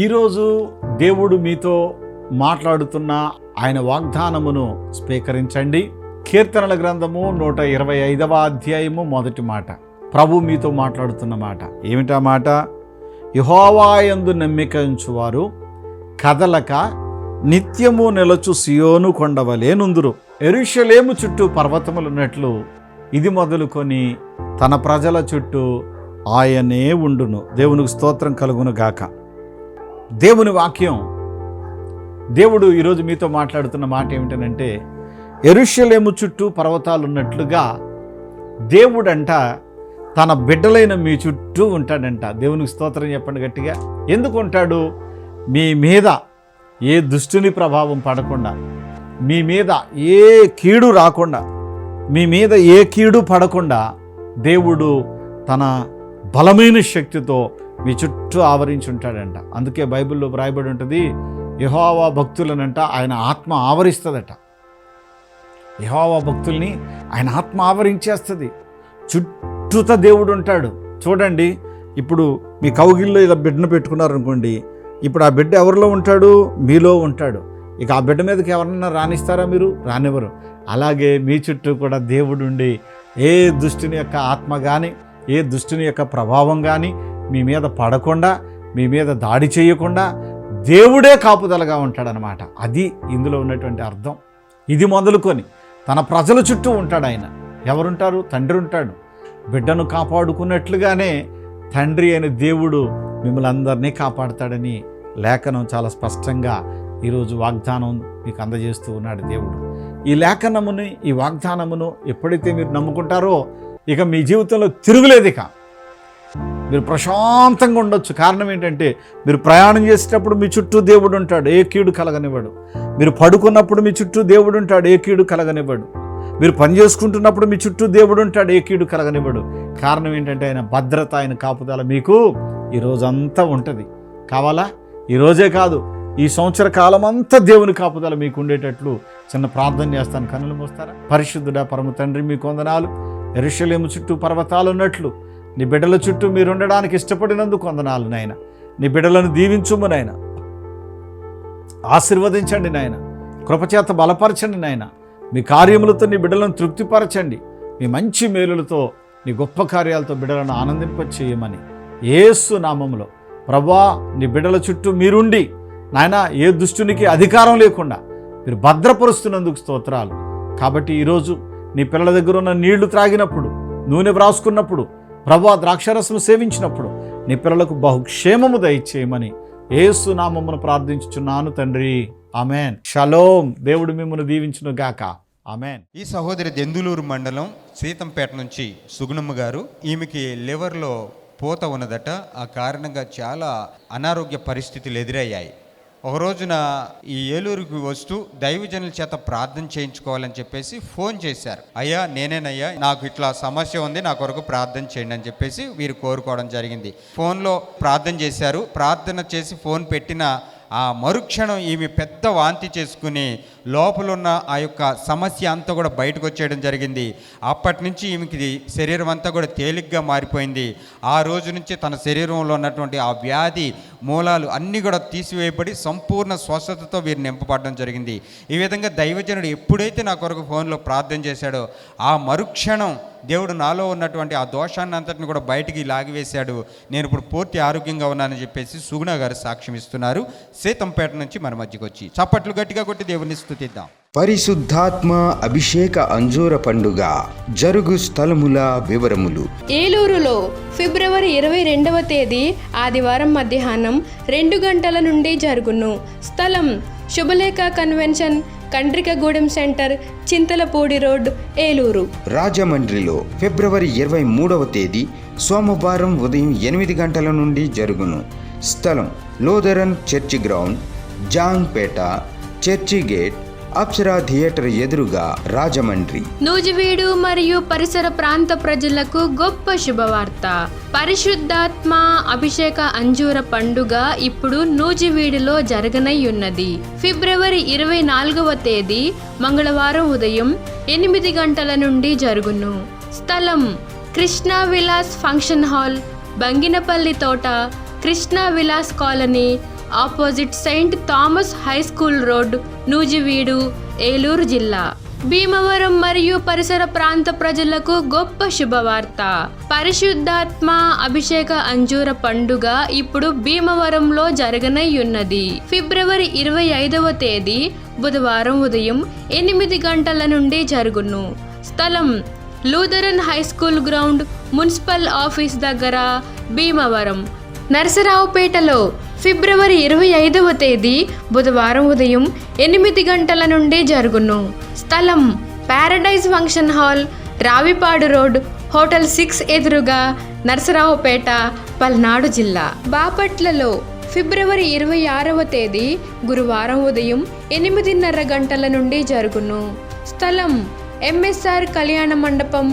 ఈరోజు దేవుడు మీతో మాట్లాడుతున్న ఆయన వాగ్దానమును స్వీకరించండి. కీర్తనల గ్రంథము నూట ఇరవై ఐదవ అధ్యాయము మొదటి మాట. ప్రభు మీతో మాట్లాడుతున్న మాట. ఏమిటా మాట? యహోవాయందు నమ్మిక ఉంచువారు కదలక నిత్యము నిలచు సియోను కొండవలేనుందురు. ఎరుషలేము చుట్టూ పర్వతములున్నట్లు ఇది మొదలుకొని తన ప్రజల చుట్టూ ఆయనే ఉండును. దేవునికి స్తోత్రం కలుగును గాక దేవుని వాక్యం. దేవుడు ఈరోజు మీతో మాట్లాడుతున్న మాట ఏమిటనంటే ఎరుషలేము చుట్టూ పర్వతాలు ఉన్నట్లుగా దేవుడంట తన బిడ్డలైన మీ చుట్టూ ఉంటాడంట. దేవునికి స్తోత్రం చెప్పండి గట్టిగా. ఎందుకు ఉంటాడు? మీ మీద ఏ దుష్టుని ప్రభావం పడకుండా మీ మీద ఏ కీడు రాకుండా మీ మీద ఏ కీడు పడకుండా దేవుడు తన బలమైన శక్తితో మీ చుట్టూ ఆవరించి ఉంటాడంట. అందుకే బైబిల్లో వ్రాయబడి ఉంటుంది యహోవా భక్తులనంట ఆయన ఆత్మ ఆవరిస్తుందట. యహోవా భక్తుల్ని ఆయన ఆత్మ ఆవరించేస్తుంది. చుట్టూత దేవుడు ఉంటాడు. చూడండి ఇప్పుడు మీ కౌగిల్లో ఇలా బిడ్డను పెట్టుకున్నారనుకోండి ఇప్పుడు ఆ బిడ్డ ఎవరిలో ఉంటాడు? మీలో ఉంటాడు. ఇక ఆ బిడ్డ మీదకి ఎవరన్నా రాణిస్తారా మీరు? రానివ్వరు. అలాగే మీ చుట్టూ కూడా దేవుడు ఉండి ఏ దుష్టుని యొక్క ఆత్మ కానీ ఏ దుష్టుని యొక్క ప్రభావం కానీ మీ మీద పడకుండా మీ మీద దాడి చేయకుండా దేవుడే కాపుదలగా ఉంటాడనమాట అది ఇందులో ఉన్నటువంటి అర్థం. ఇది మొదలుకొని తన ప్రజల చుట్టూ ఉంటాడు ఆయన. ఎవరుంటారు? తండ్రి ఉంటాడు బిడ్డను కాపాడుకున్నట్లుగానే తండ్రి అయిన దేవుడు మిమ్మల్ని అందరినీ కాపాడుతాడని లేఖనం చాలా స్పష్టంగా ఈరోజు వాగ్దానం మీకు అందజేస్తూ ఉన్నాడు దేవుడు. ఈ లేఖనముని ఈ వాగ్దానమును ఎప్పుడైతే మీరు నమ్ముకుంటారో ఇక మీ జీవితంలో తిరుగులేదు ఇక మీరు ప్రశాంతంగా ఉండొచ్చు. కారణం ఏంటంటే మీరు ప్రయాణం చేసేటప్పుడు మీ చుట్టూ దేవుడు ఉంటాడు. ఏ కీడు కలగనివ్వడు. మీరు పడుకున్నప్పుడు మీ చుట్టూ దేవుడు ఉంటాడు. ఏ కీడు కలగనివ్వడు. మీరు పని చేసుకుంటున్నప్పుడు మీ చుట్టూ దేవుడు ఉంటాడు. ఏ కీడు కలగనివ్వడు. కారణం ఏంటంటే ఆయన భద్రత ఆయన కాపుదల మీకు ఈ రోజంతా ఉంటుంది. కావాలా? ఈరోజే కాదు. ఈ సంవత్సర కాలం అంతా దేవుని కాపుదల మీకు ఉండేటట్లు చిన్న ప్రార్థన చేస్తాను. కనులు మోస్తారా? పరిశుద్ధుడా పరమ తండ్రి మీ వందనాలు. ఎరుషలేము చుట్టూ పర్వతాలు ఉన్నట్లు నీ బిడ్డల చుట్టూ మీరు ఉండడానికి ఇష్టపడినందుకు వందనాలు నాయన. నీ బిడ్డలను దీవించుము నాయన. ఆశీర్వదించండి నాయన. కృపచేత బలపరచండి నాయన. మీ కార్యములతో నీ బిడ్డలను తృప్తిపరచండి. మీ మంచి మేలులతో నీ గొప్ప కార్యాలతో బిడ్డలను ఆనందింపచేయమని ఏసు నామములో. ప్రభా నీ బిడ్డల చుట్టూ మీరుండి నాయన ఏ దుష్టునికి అధికారం లేకుండా మీరు భద్రపరుస్తున్నందుకు స్తోత్రాలు. కాబట్టి ఈరోజు నీ పిల్లల దగ్గర ఉన్న నీళ్ళు త్రాగినప్పుడు నూనె వ్రాసుకున్నప్పుడు ప్రభా ద్రాక్షరసం సేవించినప్పుడు నీ పిల్లలకు బహుక్షేమము దయచేయమని ఏసు నామమును ప్రార్థించుచున్నాను తండ్రి. అమెన్ షలోం. దేవుడు మిమ్మల్ని దీవించును గాక. ఆమెన్. ఈ సహోదరి దెందులూరు మండలం సీతంపేట నుంచి సుగుణమ్మ గారు ఈమెకి లివర్లో పోత ఉన్నదట. ఆ కారణంగా చాలా అనారోగ్య పరిస్థితులు ఎదురయ్యాయి. ఒక రోజున ఈ ఏలూరుకి వస్తూ దైవజనుల చేత ప్రార్థన చేయించుకోవాలని చెప్పేసి ఫోన్ చేశారు. అయ్యా నేనేనయ్యా నాకు ఇట్లా సమస్య ఉంది నా కొరకు ప్రార్థన చేయండి అని చెప్పేసి వీరు కోరుకోవడం జరిగింది. ఫోన్లో ప్రార్థన చేశారు. ప్రార్థన చేసి ఫోన్ పెట్టిన ఆ మరుక్షణం ఈమె పెద్ద వాంతి చేసుకుని లోపలున్న ఆ యొక్క సమస్య అంతా కూడా బయటకు వచ్చేయడం జరిగింది. అప్పటి నుంచి ఈమెకి శరీరం అంతా కూడా తేలిగ్గా మారిపోయింది. ఆ రోజు నుంచి తన శరీరంలో ఉన్నటువంటి ఆ వ్యాధి మూలాలు అన్నీ కూడా తీసివేయబడి సంపూర్ణ స్వస్థతతో వీరు నింపబడడం జరిగింది. ఈ విధంగా దైవజనుడు ఎప్పుడైతే నా కొరకు ఫోన్లో ప్రార్థన చేశాడో ఆ మరుక్షణం దేవుడు నాలో ఉన్నటువంటి ఆ దోషాన్ని అంతటిని కూడా బయటికి లాగివేశాడు. నేను ఇప్పుడు పూర్తి ఆరోగ్యంగా ఉన్నానని చెప్పేసి సుగుణ గారు సాక్ష్యం ఇస్తున్నారు. సీతంపేట నుంచి మన మధ్యకి వచ్చి చప్పట్లు గట్టిగా కొట్టి దేవుని స్తుతిద్దాం. పరిశుద్ధాత్మ అభిషేక అంజూర పండుగ. జరుగు స్థలముల వివరములు. ఏలూరులో ఫిబ్రవరి ఇరవై రెండవ తేదీ ఆదివారం మధ్యాహ్నం రెండు గంటల నుండి జరుగును. స్థలం Shubhalekha convention Kandrikagudem centre Chintalapudi road Eluru. రాజమండ్రిలో ఫిబ్రవరి ఇరవై మూడవ తేదీ సోమవారం ఉదయం ఎనిమిది గంటల నుండి జరుగును. స్థలం Lutheran church ground Jangpeta church gate Apsara theatre ఎదురుగా రాజమండ్రి. నూజివీడు మరియు పరిసర ప్రాంత ప్రజలకు గొప్ప శుభవార్త. పరిశుద్ధాత్మ అభిషేక అంజూర పండుగ ఇప్పుడు నూజివీడులో జరగనయ్యున్నది. ఫిబ్రవరి ఇరవై నాలుగవ తేదీ మంగళవారం ఉదయం ఎనిమిది గంటల నుండి జరుగును. స్థలం కృష్ణా విలాస్ ఫంక్షన్ హాల్ బంగినపల్లి తోట Krishna Vilas colony opposite saint Thomas high school road Nuzvid Eluru జిల్లా. భీమవరం మరియు పరిసర ప్రాంత ప్రజలకు గొప్ప శుభవార్త. పరిశుద్ధాత్మ అభిషేక అంజూర పండుగ ఇప్పుడు భీమవరంలో జరగనయ్యున్నది. ఫిబ్రవరి ఇరవై ఐదవ తేదీ బుధవారం ఉదయం ఎనిమిది గంటల నుండి జరుగును. స్థలం Lutheran high school ground municipal office దగ్గర భీమవరం. నరసరావుపేటలో ఫిబ్రవరి ఇరవై ఐదవ తేదీ బుధవారం ఉదయం ఎనిమిది గంటల నుండి జరుగును. స్థలం paradise function hall Ravipadu road hotel six ఎదురుగా నరసరావుపేట పల్నాడు జిల్లా. బాపట్లలో ఫిబ్రవరి ఇరవై ఆరవ తేదీ గురువారం ఉదయం ఎనిమిదిన్నర గంటల నుండి జరుగును. స్థలం ఎంఎస్ఆర్ కళ్యాణ మండపం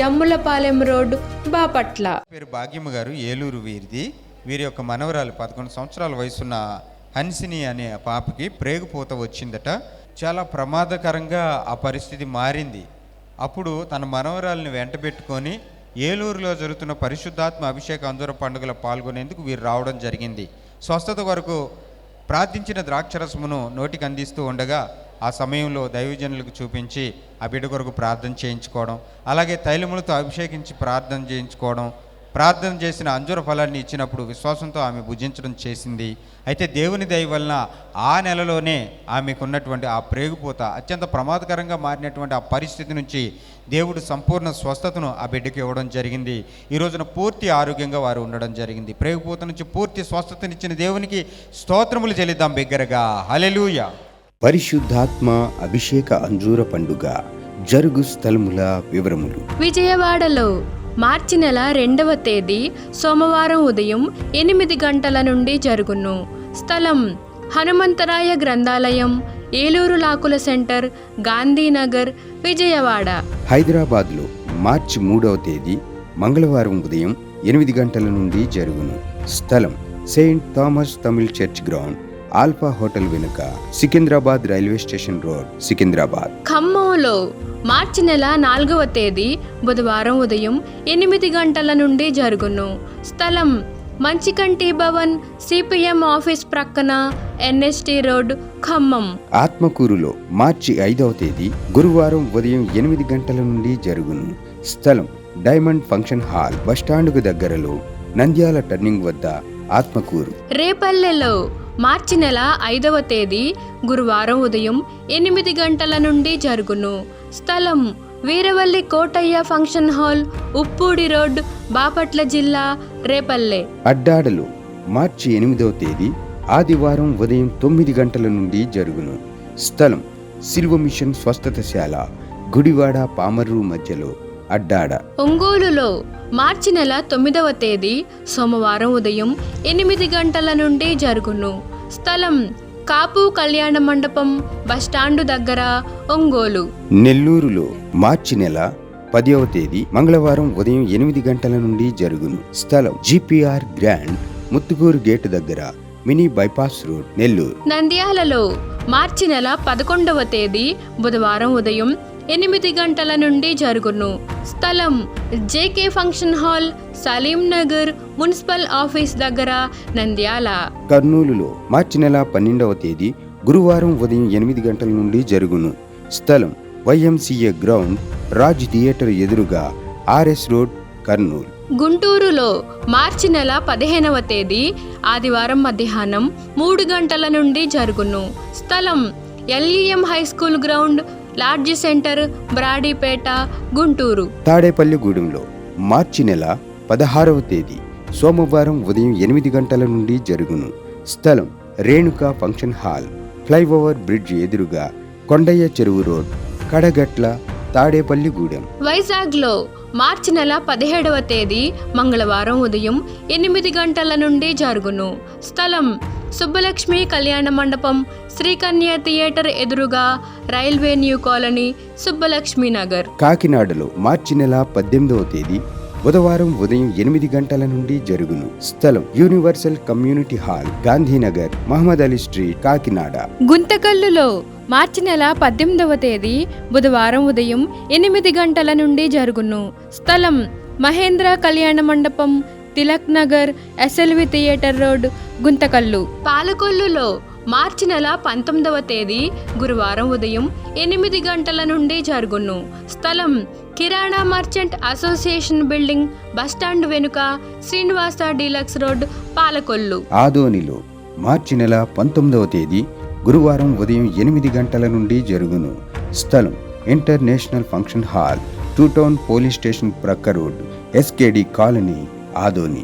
జమ్ములపాలెం రోడ్ బాపట్ల. పేరు భాగ్యమ్మ గారు ఏలూరు వీరిది. వీరి యొక్క మనవరాలు పదకొండు సంవత్సరాల వయసున్న హన్సిని అనే పాపకి ప్రేగుపోత వచ్చిందట. చాలా ప్రమాదకరంగా ఆ పరిస్థితి మారింది. అప్పుడు తన మనవరాలను వెంటబెట్టుకొని ఏలూరులో జరుగుతున్న పరిశుద్ధాత్మ అభిషేక అంజూర పండుగలో పాల్గొనేందుకు వీరు రావడం జరిగింది. స్వస్థత వరకు ప్రార్థించిన ద్రాక్షరసమును నోటికి అందిస్తూ ఉండగా ఆ సమయంలో దైవజనులకు చూపించి ఆ బిడ్డ కొరకు ప్రార్థన చేయించుకోవడం అలాగే తైలములతో అభిషేకించి ప్రార్థన చేయించుకోవడం ప్రార్థన చేసిన అంజుర ఫలాన్ని ఇచ్చినప్పుడు విశ్వాసంతో ఆమె భుజించడం చేసింది. అయితే దేవుని దయ వలన ఆ నెలలోనే ఆమెకున్నటువంటి ఆ ప్రేగుపోత అత్యంత ప్రమాదకరంగా మారినటువంటి ఆ పరిస్థితి నుంచి దేవుడు సంపూర్ణ స్వస్థతను ఆ బిడ్డకి ఇవ్వడం జరిగింది. ఈ రోజున పూర్తి ఆరోగ్యంగా వారు ఉండడం జరిగింది. ప్రేగుపోత నుంచి పూర్తి స్వస్థతనిచ్చిన దేవునికి స్తోత్రములు చెల్లిద్దాం బిగ్గరగా. హలెలూయా పరిశుద్ధాత్మ అభిషేక అంజూర పండుగ జరుగు స్థలముల వివరములు. విజయవాడలో మార్చి నెల రెండవ తేదీ సోమవారం ఉదయం ఎనిమిది గంటల నుండి జరుగును. స్థలం హనుమంతరాయ గ్రంథాలయం ఏలూరు లాకుల సెంటర్ గాంధీనగర్ విజయవాడ. హైదరాబాద్లో మార్చి మూడవ తేదీ మంగళవారం ఉదయం ఎనిమిది గంటల నుండి జరుగును. స్థలం saint Thomas Tamil church ground alpha hotel వెనుక Secunderabad railway station road Secunderabad. ఖమ్మంలో మార్చి నెల నాలుగవ తేదీ బుధవారం ఉదయం ఎనిమిది గంటల నుండి జరుగును. స్థలం మంచికంటి భవన్ సిపిఎం ఆఫీస్ ప్రక్కన ఎన్ఎస్టి రోడ్ ఖమ్మం. ఆత్మకూరులో మార్చి ఐదవ తేదీ గురువారం ఉదయం ఎనిమిది గంటల నుండి జరుగును. స్థలం డైమండ్ ఫంక్షన్ హాల్ బస్టాండుకు దగ్గరలో నంద్యాల టర్నింగ్ వద్ద ఆత్మకూరు. రేపల్లెలో మార్చి నెల ఐదవ తేదీ గురువారం ఉదయం ఎనిమిది గంటల నుండి జరుగును. స్థలం Veeravalli Kotaiah function hall Uppudi road Bapatla జిల్లా రేపల్లె. అడ్డాడలు మార్చి ఎనిమిదవ తేదీ ఆదివారం ఉదయం తొమ్మిది గంటల నుండి జరుగును. స్థలం సిల్వ మిషన్ స్వస్థతశాల గుడివాడ పామర్రు మధ్యలో. అడ్డాడ. ఒంగోలులో మార్చి నెల తొమ్మిదవ తేదీ సోమవారం ఉదయం ఎనిమిది గంటల నుండి జరుగును. స్థలం కాపు కళ్యాణ మండపం బస్టాండు దగ్గర ఒంగోలు. నెల్లూరులో మార్చి నెల పదవ తేదీ మంగళవారం ఉదయం ఎనిమిది గంటల నుండి జరుగును. స్థలం జిపిఆర్ గ్రాండ్ ముత్తుకూరు గేటు దగ్గర మినీ బైపాస్ రోడ్ నెల్లూరు. నంద్యాలలో మార్చి నెల పదకొండవ తేదీ బుధవారం ఉదయం ఎనిమిది గంటల నుండి జరుగును. స్థలం JK function hall Salim Nagar municipal office దగ్గర నంద్యాల. కర్నూలులో మార్చి నెల పన్నెండవ తేదీ గురువారం ఉదయం ఎనిమిది గంటల నుండి జరుగును. స్థలం వైఎంసీఏ గ్రౌండ్ రాజ్ థియేటర్ ఎదురుగా ఆర్ఎస్ రోడ్ కర్నూలు. గుంటూరులో మార్చి నెల పదిహేనవ తేదీ ఆదివారం మధ్యాహ్నం మూడు గంటల నుండి జరుగును. స్థలం LEM high school ground lodge centre Brodipet Guntur. తాడేపల్లిగూడెంలో మార్చి నెల పదహారవ తేదీ సోమవారం ఉదయం ఎనిమిది గంటల నుండి జరుగును. స్థలం Renuka function hall flyover bridge ఎదురుగా కొండయ్య చెరువు రోడ్ కడగట్ల తాడేపల్లిగూడెం వైజాగ్లో మార్చి నెల పదిహేడవ తేదీ మంగళవారం ఉదయం ఎనిమిది గంటల నుండి జరుగును. స్థలం సుబ్బలక్ష్మి కళ్యాణ మండపం శ్రీకన్య థియేటర్ ఎదురుగా railway new colony Subbalakshmi Nagar. కాకినాడలో మార్చి నెల పద్దెనిమిదవ తేదీ బుధవారం ఉదయం ఎనిమిది గంటల నుండి జరుగును. స్థలం universal community hall Gandhinagar Mohammed Ali street Kakinada. గుంతకల్లులో మార్చి నెల పద్దెనిమిదవ తేదీ బుధవారం ఉదయం ఎనిమిది గంటల నుండి జరుగును. స్థలం Mahendra Kalyana Mandapam Tilak Nagar SLV theatre road Guntakal. పాలకొల్లులో మార్చి నెల పంతొమ్మిదవ తేదీ గురువారం ఉదయం ఎనిమిది గంటల నుండి జరుగును. స్థలం Kirana merchant association building bus stand వెనుక శ్రీనివాస డీలక్స్ రోడ్ పాలకొల్లు. ఆదోనిలో మార్చి నెల పంతొమ్మిదవ తేదీ గురువారం ఉదయం ఎనిమిది గంటల నుండి జరుగును. స్థలం international function hall two town police station ప్రక్క రోడ్ ఎస్కేడి కాలనీ ఆదోని.